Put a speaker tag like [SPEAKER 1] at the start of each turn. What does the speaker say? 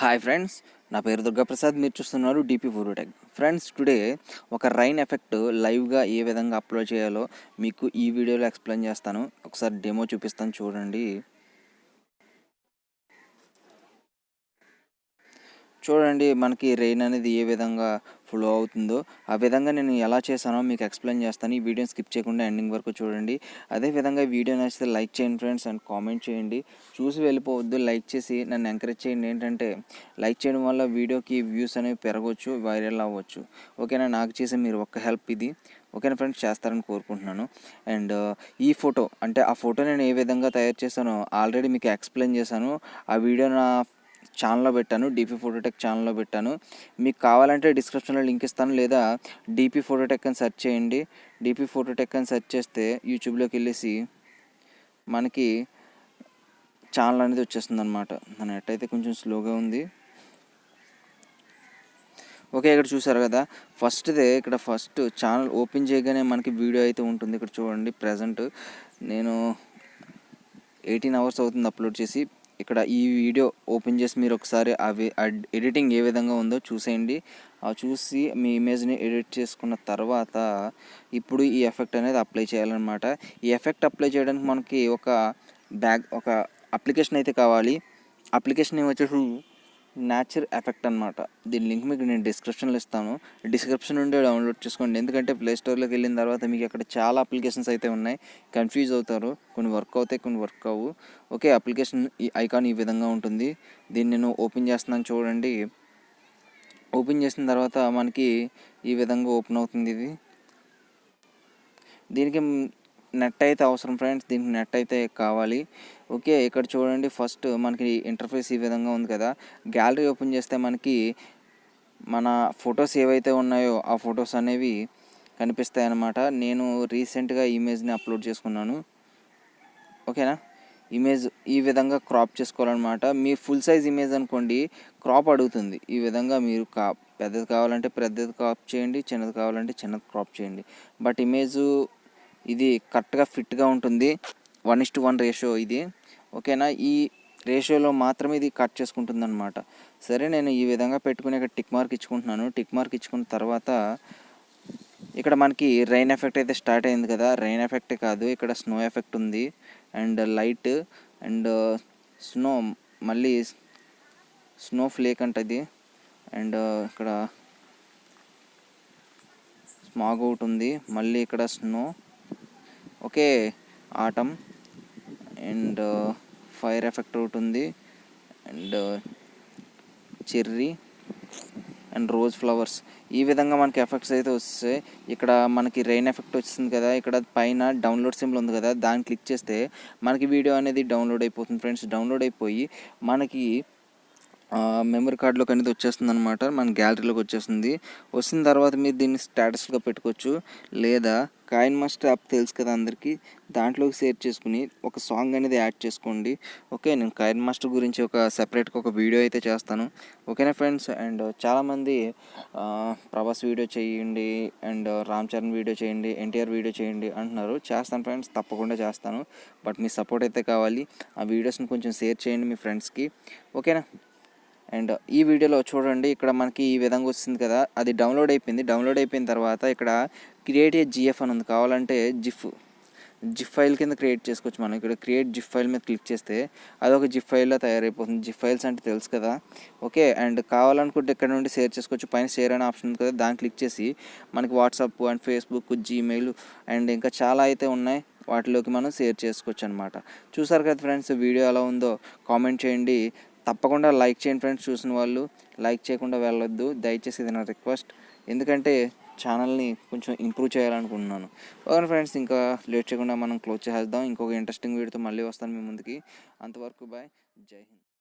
[SPEAKER 1] Hi friends నా పేరు దుర్గాప్రసాద్ మీరు చూస్తున్నారు డీపీ ఫోటోటెక్ ఫ్రెండ్స్ టుడే ఒక రైన్ ఎఫెక్ట్ లైవ్గా ఏ విధంగా అప్లోడ్ చేయాలో మీకు ఈ వీడియోలో ఎక్స్ప్లెయిన్ చేస్తాను. ఒకసారి డెమో చూపిస్తాను చూడండి. చూడండి మనకి రెయిన్ అనేది ఏ విధంగా ఫ్లో అవుతుందో ఆ విధంగా నేను ఎలా చేశానో మీకు ఎక్స్ప్లెయిన్ చేస్తాను. ఈ వీడియోని స్కిప్ చేయకుండా ఎండింగ్ వరకు చూడండి. అదే విధంగా వీడియో నచ్చితే లైక్ చేయండి ఫ్రెండ్స్ అండ్ కామెంట్ చేయండి. చూసి వెళ్ళిపోవద్దు లైక్ చేసి నన్ను ఎంకరేజ్ చేయండి. ఏంటంటే లైక్ చేయడం వల్ల వీడియోకి వ్యూస్ అనేవి పెరగవచ్చు వైరల్ అవ్వచ్చు. ఓకేనా? నాకు చేసే మీరు ఒక్క హెల్ప్ ఇది. ఓకేనా ఫ్రెండ్స్? చేస్తారని కోరుకుంటున్నాను. అండ్ ఈ ఫోటో అంటే ఆ ఫోటో నేను ఏ విధంగా తయారు చేశానో ఆల్రెడీ మీకు ఎక్స్ప్లెయిన్ చేశాను. ఆ వీడియో నా ఛానల్లో పెట్టాను డీపీ ఫోటోటెక్ ఛానల్లో పెట్టాను. మీకు కావాలంటే డిస్క్రిప్షన్లో లింక్ ఇస్తాను లేదా డీపీ ఫోటోటెక్ అని సెర్చ్ చేయండి. డీపీ ఫోటోటెక్ అని సెర్చ్ చేస్తే యూట్యూబ్లోకి వెళ్ళేసి మనకి ఛానల్ అనేది వచ్చేస్తుంది అనమాట నా నెట్ అయితే కొంచెం స్లోగా ఉంది. ఓకే ఇక్కడ చూసారు కదా. ఫస్ట్దే ఇక్కడ ఫస్ట్ ఛానల్ ఓపెన్ చేయగానే మనకి వీడియో అయితే ఉంటుంది. ఇక్కడ చూడండి ప్రజెంట్ నేను ఎయిటీన్ అవర్స్ అవుతుంది అప్లోడ్ చేసి. ఇక్కడ ఈ వీడియో ఓపెన్ చేసి మీరు ఒకసారి అవి ఎడిటింగ్ ఏ విధంగా ఉందో చూసేయండి. చూసి మీ ఇమేజ్ని ఎడిట్ చేసుకున్న తర్వాత ఇప్పుడు ఈ ఎఫెక్ట్ అనేది అప్లై చేయాలన్నమాట. ఈ ఎఫెక్ట్ అప్లై చేయడానికి మనకి ఒక బ్యాగ్ ఒక అప్లికేషన్ అయితే కావాలి. అప్లికేషన్ ఏమొచ్చేసి న్యాచర్ ఎఫెక్ట్ అనమాట దీని లింక్ మీకు నేను డిస్క్రిప్షన్లో ఇస్తాను. డిస్క్రిప్షన్ నుండి డౌన్లోడ్ చేసుకోండి. ఎందుకంటే ప్లే స్టోర్లోకి వెళ్ళిన తర్వాత మీకు అక్కడ చాలా అప్లికేషన్స్ అయితే ఉన్నాయి. కన్ఫ్యూజ్ అవుతారు. కొన్ని వర్క్ అవుతాయి కొన్ని వర్క్ అవ్వు. ఓకే అప్లికేషన్ ఈ ఐకాన్ ఈ విధంగా ఉంటుంది. దీన్ని నేను ఓపెన్ చేస్తున్నాను చూడండి. ఓపెన్ చేసిన తర్వాత మనకి ఈ విధంగా ఓపెన్ అవుతుంది ఇది. దీనికి నెట్ అయితే అవసరం ఫ్రెండ్స్ దీనికి నెట్ అయితే కావాలి. ఓకే ఇక్కడ చూడండి ఫస్ట్ మనకి ఇంటర్ఫేస్ ఈ విధంగా ఉంది కదా. గ్యాలరీ ఓపెన్ చేస్తే మనకి మన ఫొటోస్ ఏవైతే ఉన్నాయో ఆ ఫొటోస్ అనేవి కనిపిస్తాయి అన్నమాట నేను రీసెంట్గా ఇమేజ్ని అప్లోడ్ చేసుకున్నాను. ఓకేనా? ఇమేజ్ ఈ విధంగా క్రాప్ చేసుకోవాలన్నమాట. మీ ఫుల్ సైజ్ ఇమేజ్ అనుకోండి క్రాప్ అడుగుతుంది. ఈ విధంగా మీరు కా పెద్దది కావాలంటే పెద్దది క్రాప్ చేయండి చిన్నది కావాలంటే చిన్నది క్రాప్ చేయండి. బట్ ఇమేజ్ ఇది కరెక్ట్గా ఫిట్గా ఉంటుంది. One is to one ratio ఇది. ఓకేనా? ఈ రేషియోలో మాత్రమే ఇది కట్ చేసుకుంటుంది అనమాట సరే నేను ఈ విధంగా పెట్టుకుని ఇక్కడ టిక్ మార్క్ ఇచ్చుకుంటున్నాను. టిక్ మార్క్ ఇచ్చుకున్న తర్వాత ఇక్కడ మనకి రైన్ ఎఫెక్ట్ అయితే స్టార్ట్ అయింది కదా? రైన్ ఎఫెక్టే కాదు ఇక్కడ స్నో ఎఫెక్ట్ ఉంది. అండ్ లైట్ అండ్ స్నో మళ్ళీ స్నో ఫ్లేక్ అంటది అండ్ ఇక్కడ స్మాగ్ అవుట్ ఉంది. మళ్ళీ ఇక్కడ snow. Okay autumn and fire effect ఒకటి ఉంది. And cherry and rose flowers. ఈ విధంగా మనకి ఎఫెక్ట్స్ అయితే వస్తాయి. ఇక్కడ మనకి రెయిన్ ఎఫెక్ట్ వచ్చింది కదా ఇక్కడ పైన డౌన్లోడ్ సింబల్ ఉంది కదా దాన్ని క్లిక్ చేస్తే మనకి వీడియో అనేది డౌన్లోడ్ అయిపోతుంది ఫ్రెండ్స్. డౌన్లోడ్ అయిపోయి మనకి మెమరీ కార్డులోకి అనేది వచ్చేస్తుంది అనమాట మన గ్యాలరీలోకి వచ్చేస్తుంది. వచ్చిన తర్వాత మీరు దీన్ని స్టేటస్గా పెట్టుకోవచ్చు. లేదా కాయిన్ మాస్టర్ యాప్ తెలుసు కదా అందరికీ. దాంట్లోకి షేర్ చేసుకుని ఒక సాంగ్ అనేది యాడ్ చేసుకోండి. ఓకే నేను కాయిన్ మాస్టర్ గురించి ఒక సెపరేట్గా ఒక వీడియో అయితే చేస్తాను. ఓకేనా ఫ్రెండ్స్? అండ్ చాలామంది ప్రభాస్ వీడియో చేయండి అండ్ రామ్ చరణ్ వీడియో చేయండి ఎన్టీఆర్ వీడియో చేయండి అంటున్నారు. చేస్తాను ఫ్రెండ్స్ తప్పకుండా చేస్తాను. బట్ మీ సపోర్ట్ అయితే కావాలి. ఆ వీడియోస్ని కొంచెం షేర్ చేయండి మీ ఫ్రెండ్స్కి. ఓకేనా? అండ్ ఈ వీడియోలో చూడండి ఇక్కడ మనకి ఈ విధంగా వస్తుంది కదా. అది డౌన్లోడ్ అయిపోయింది. డౌన్లోడ్ అయిపోయిన తర్వాత ఇక్కడ క్రియేట్ ఏ జిఎఫ్ అని ఉంది కావాలంటే జిఫ్ జిఫ్ ఫైల్ కింద క్రియేట్ చేసుకోవచ్చు మనం. ఇక్కడ క్రియేట్ జిఫ్ ఫైల్ మీద క్లిక్ చేస్తే అది ఒక జిఫ్ ఫైల్లో తయారైపోతుంది. జిఫ్ ఫైల్స్ అంటే తెలుసు కదా. ఓకే అండ్ కావాలనుకుంటే ఇక్కడ నుండి షేర్ చేసుకోవచ్చు? పైన షేర్ అనే ఆప్షన్ ఉంది కదా దాన్ని క్లిక్ చేసి మనకి WhatsApp and Facebook Gmail and ఇంకా చాలా అయితే ఉన్నాయి. వాటిలోకి మనం షేర్ చేసుకోవచ్చు అనమాట చూసారు కదా ఫ్రెండ్స్ వీడియో ఎలా ఉందో? కామెంట్ చేయండి. తప్పకుండా లైక్ చేయండి ఫ్రెండ్స్ చూసిన వాళ్ళు. లైక్ చేయకుండా వెళ్ళొద్దు. దయచేసి ఇది నా రిక్వెస్ట్ ఎందుకంటే ఛానల్ని కొంచెం ఇంప్రూవ్ చేయాలనుకుంటున్నాను. ఓకే ఫ్రెండ్స్ ఇంకా లేట్ చేయకుండా మనం క్లోజ్ చేసేద్దాం. ఇంకొక ఇంట్రెస్టింగ్ వీడియోతో మళ్ళీ వస్తాను మీ ముందుకి. అంతవరకు బాయ్ జై హింద్.